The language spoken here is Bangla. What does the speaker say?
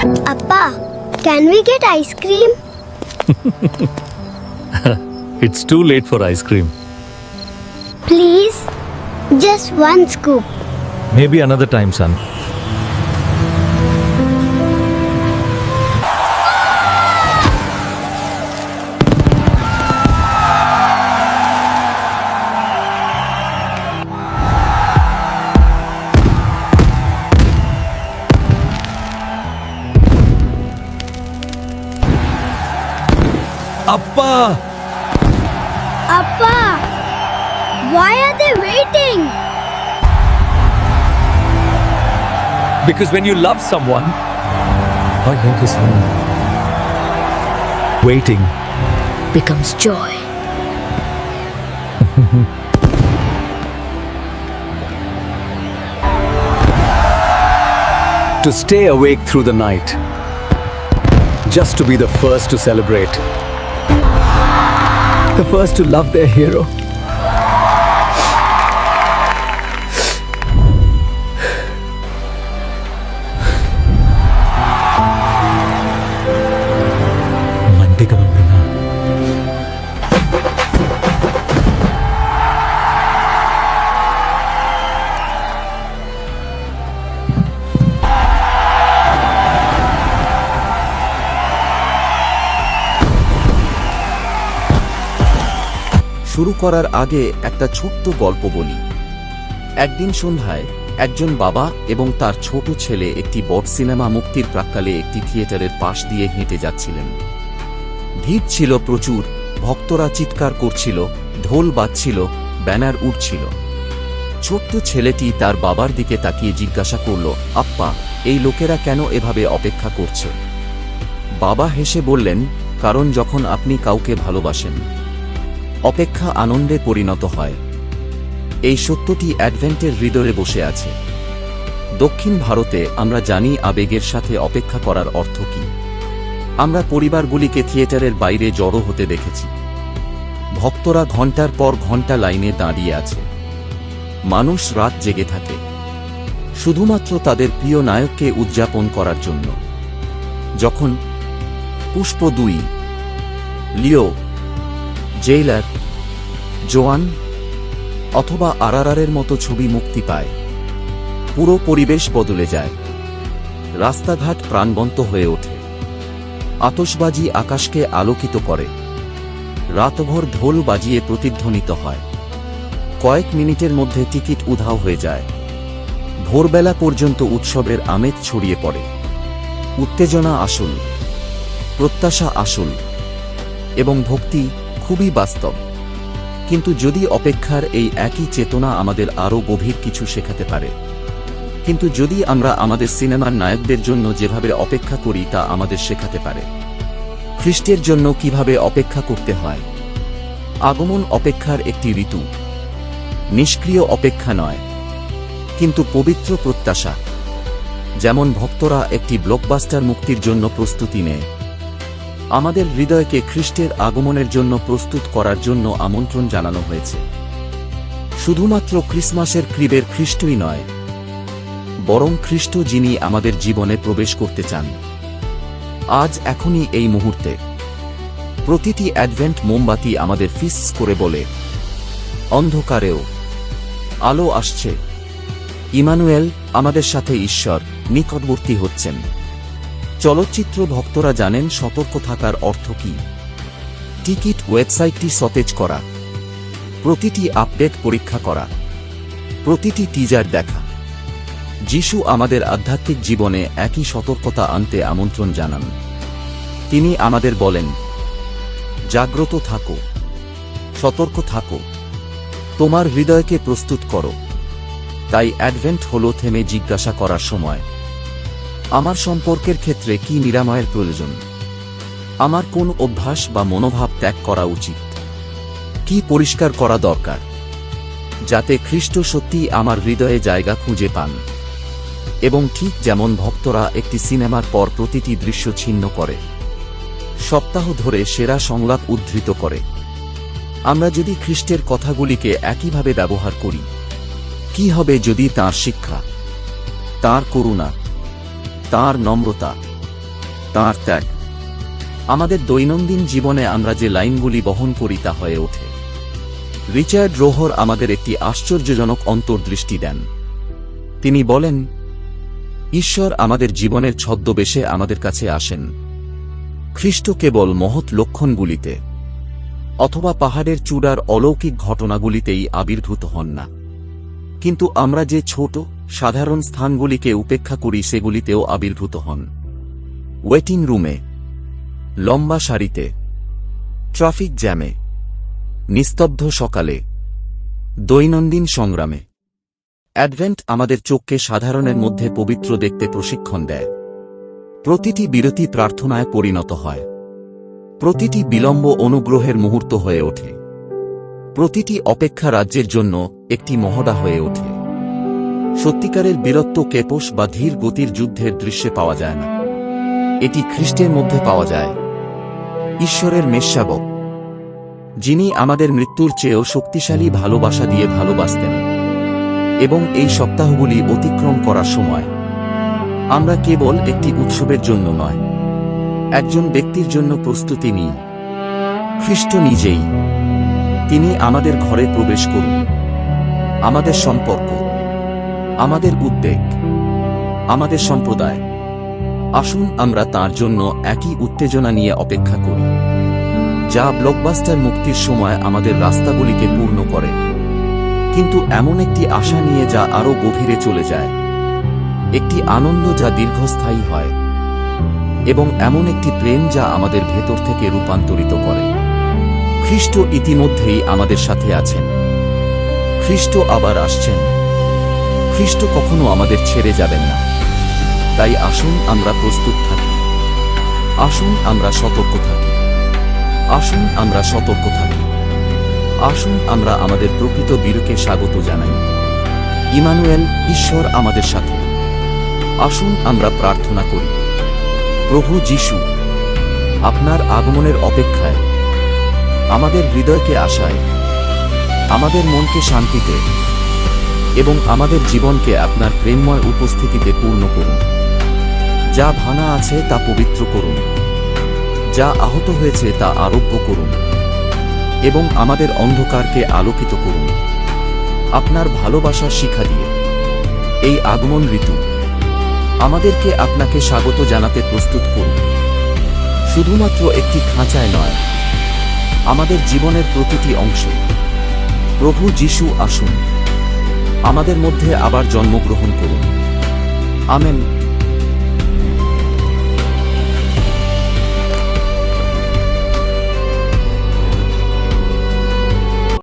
Appa, can we get ice cream? It's too late for ice cream. Please? Just one scoop. Maybe another time, son. Appa! Appa, why are they waiting? Because when you love someone, I think his phone. Waiting. becomes joy. to stay awake through the night, just to be the first to celebrate, the first to love their hero. மன்னிக்கவும் শুরু করার আগে একটা ছোট্ট গল্প বলি। একদিন সন্ধ্যায় একজন বাবা এবং তার ছোট ছেলে একটি বট সিনেমা মুক্তির প্রাক্কালে একটি থিয়েটারের পাশ দিয়ে হেঁটে যাচ্ছিলেন। ভিড় ছিল প্রচুর, ভক্তরা চিৎকার করছিল, ঢোল বাজছিল, ব্যানার উঠছিল। ছোট্ট ছেলেটি তার বাবার দিকে তাকিয়ে জিজ্ঞাসা করল, আপ্পা, এই লোকেরা কেন এভাবে অপেক্ষা করছে? বাবা হেসে বললেন, কারণ যখন আপনি কাউকে ভালোবাসেন অপেক্ষা আনন্দে পরিণত হয়। এই সত্যটি অ্যাডভেন্টের হৃদয়ে বসে আছে। দক্ষিণ ভারতে আমরা জানি আবেগের সাথে অপেক্ষা করার অর্থ কি। আমরা পরিবারগুলিকে থিয়েটারের বাইরে জড়ো হতে দেখেছি। ভক্তরা ঘণ্টার পর ঘণ্টা লাইনে দাঁড়িয়ে আছে। মানুষ রাত জেগে থাকে। শুধুমাত্র তাদের প্রিয় নায়ককে উদযাপন করার জন্য। যখন পুষ্প দুই, লিও জেইলার, জোয়ান অথবা আরআরআরের মতো ছবি মুক্তি পায়। পুরো পরিবেশ বদলে যায়। রাস্তাঘাট প্রাণবন্ত হয়ে ওঠে। আতশবাজি আকাশকে আলোকিত করে। রাতভর ঢোল বাজিয়ে প্রতিধ্বনিত হয়। কয়েক মিনিটের মধ্যে টিকিট উধাও হয়ে যায়। ভোরবেলা পর্যন্ত উৎসবের আমেজ ছড়িয়ে পড়ে। উত্তেজনা আসল প্রত্যাশা আসল এবং ভক্তি খুবই বাস্তব। কিন্তু যদি অপেক্ষার এই একই চেতনা আমাদের আরও গভীর কিছু শেখাতে পারে। কিন্তু যদি আমরা আমাদের সিনেমার নায়কদের জন্য যেভাবে অপেক্ষা করি তা আমাদের শেখাতে পারে। খ্রিস্টের জন্য কীভাবে অপেক্ষা করতে হয়? আগমন অপেক্ষার একটি ঋতু। নিষ্ক্রিয় অপেক্ষা নয়, কিন্তু পবিত্র প্রত্যাশা। যেমন ভক্তরা একটি ব্লকবাস্টার মুক্তির জন্য প্রস্তুতি নেয় আমাদের হৃদয়কে খ্রিস্টের আগমনের জন্য প্রস্তুত করার জন্য আমন্ত্রণ জানানো হয়েছে। শুধুমাত্র ক্রিসমাসের ক্রিবের খ্রিস্টই নয়, বরং খ্রিস্ট যিনি আমাদের জীবনে প্রবেশ করতে চান। আজ এখনই এই মুহূর্তে প্রতিটি অ্যাডভেন্ট মোমবাতি আমাদের ফিস করে বলে, অন্ধকারেও আলো আসছে। ইমানুয়েল আমাদের সাথে ঈশ্বর নিকটবর্তী হচ্ছেন। চলচ্চিত্র ভক্তরা জানেন সতর্ক থাকার অর্থ কী। টিকিট ওয়েবসাইটটি সতেজ করা। প্রতিটি আপডেট পরীক্ষা করা। প্রতিটি টিজার দেখা। যিশু আমাদের আধ্যাত্মিক জীবনে একই সতর্কতা আনতে আমন্ত্রণ জানান। তিনি আমাদের বলেন, জাগ্রত থাকো। সতর্ক থাকো। তোমার হৃদয়কে প্রস্তুত করো। তাই অ্যাডভেন্ট হল থেমে জিজ্ঞাসা করার সময়। আমার সম্পর্কের ক্ষেত্রে কি নিরাময়ের প্রয়োজন? আমার কোন অভ্যাস বা মনোভাব ত্যাগ করা উচিত? কি পরিষ্কার করা দরকার? যাতে খ্রিস্ট সত্যি আমার হৃদয়ে জায়গা খুঁজে পান। এবং ঠিক যেমন ভক্তরা একটি সিনেমার পর প্রতিটি দৃশ্য ছিন্ন করে। সপ্তাহ ধরে সেরা সংলাপ উদ্ধৃত করে। আমরা যদি খ্রিস্টের কথাগুলিকে একইভাবে ব্যবহার করি, কি হবে যদি তার শিক্ষা, তার করুণা তার নম্রতা, তাঁর ত্যাগ। আমাদের দৈনন্দিন জীবনে আমরা যে লাইনগুলি বহন করি তা হয়ে ওঠে। রিচার্ড রোহর আমাদের একটি আশ্চর্যজনক অন্তর্দৃষ্টি দেন। তিনি বলেন, ঈশ্বর আমাদের জীবনের ছদ্মবেশে আমাদের কাছে আসেন। খ্রিস্ট কেবল মহৎ লক্ষণগুলিতে অথবা পাহাড়ের চূড়ার অলৌকিক ঘটনাগুলিতেই আবির্ভূত হন না। কিন্তু আমরা যে ছোট সাধারণ স্থানগুলিকে উপেক্ষা করি সেগুলিতেও আবির্ভূত হন। ওয়েটিং রুমে, লম্বা সারিতে, ট্রাফিক জ্যামে, নিস্তব্ধ সকালে, দৈনন্দিন সংগ্রামে। অ্যাডভেন্ট আমাদের চোখকে সাধারণের মধ্যে পবিত্র দেখতে প্রশিক্ষণ দেয়। প্রতিটি বিরতি প্রার্থনায় পরিণত হয়। প্রতিটি বিলম্ব অনুগ্রহের মুহূর্ত হয়ে ওঠে। প্রতিটি অপেক্ষা রাজ্যের জন্য একটি মহড়া হয়ে ওঠে। সত্যিকারের বীরত্ব কেপোস বা ধীর গতির যুদ্ধের দৃশ্যে পাওয়া যায় না। এটি খ্রিস্টের মধ্যে পাওয়া যায়। ঈশ্বরের মেষশাবক যিনি আমাদের মৃত্যুর চেয়েও শক্তিশালী ভালোবাসা দিয়ে ভালোবাসতেন। এবং এই সপ্তাহগুলি অতিক্রম করার সময়, আমরা কেবল একটি উৎসবের জন্য নয়, একজন ব্যক্তির জন্য প্রস্তুতি নিই। খ্রিস্ট নিজেই, তিনি আমাদের ঘরে প্রবেশ করুন। আমাদের সম্পর্ক আমাদের উদ্বেগ, আমাদের সম্প্রদায়। আসুন আমরা তার জন্য একই উত্তেজনা নিয়ে অপেক্ষা করি, যা ব্লকবাস্টার মুক্তির সময় আমাদের রাস্তাগুলিকে পূর্ণ করে। কিন্তু এমন একটি আশা নিয়ে যা আরও গভীরে চলে যায়, একটি আনন্দ যা দীর্ঘস্থায়ী হয়, এবং এমন একটি প্রেম যা আমাদের ভেতর থেকে রূপান্তরিত করে। খ্রিস্ট ইতিমধ্যেই আমাদের সাথে আছেন। খ্রিস্ট আবার আসছেন। খ্রিস্ট কখনো আমাদের ছেড়ে যাবেন না। তাই আসুন আমরা প্রস্তুত থাকি। আসুন আমরা সতর্ক থাকি। আসুন আমরা সতর্ক থাকি। আসুন আমরা আমাদের প্রকৃত বীরকে স্বাগত জানাই। ইমানুয়েল, ঈশ্বর আমাদের সাথে। আসুন আমরা প্রার্থনা করি। প্রভু যিশু, আপনার আগমনের অপেক্ষায়। আমাদের হৃদয়কে আশায়। আমাদের মনকে শান্তিতে এবং আমাদের জীবনকে আপনার প্রেমময় উপস্থিতিতে পূর্ণ করুন। যা ভাঙা আছে তা পবিত্র করুন। যা আহত হয়েছে তা আরোগ্য করুন। এবং আমাদের অন্ধকারকে আলোকিত করুন। আপনার ভালোবাসার শিক্ষা দিয়ে। এই আগমন ঋতু। আমাদেরকে আপনাকে স্বাগত জানাতে প্রস্তুত করুন। শুধুমাত্র একটি খাঁচায় নয়। আমাদের জীবনের প্রতিটি অংশে। প্রভু যিশু আসুন। আমাদের মধ্যে আবার জন্মগ্রহণ করুন। আমেন।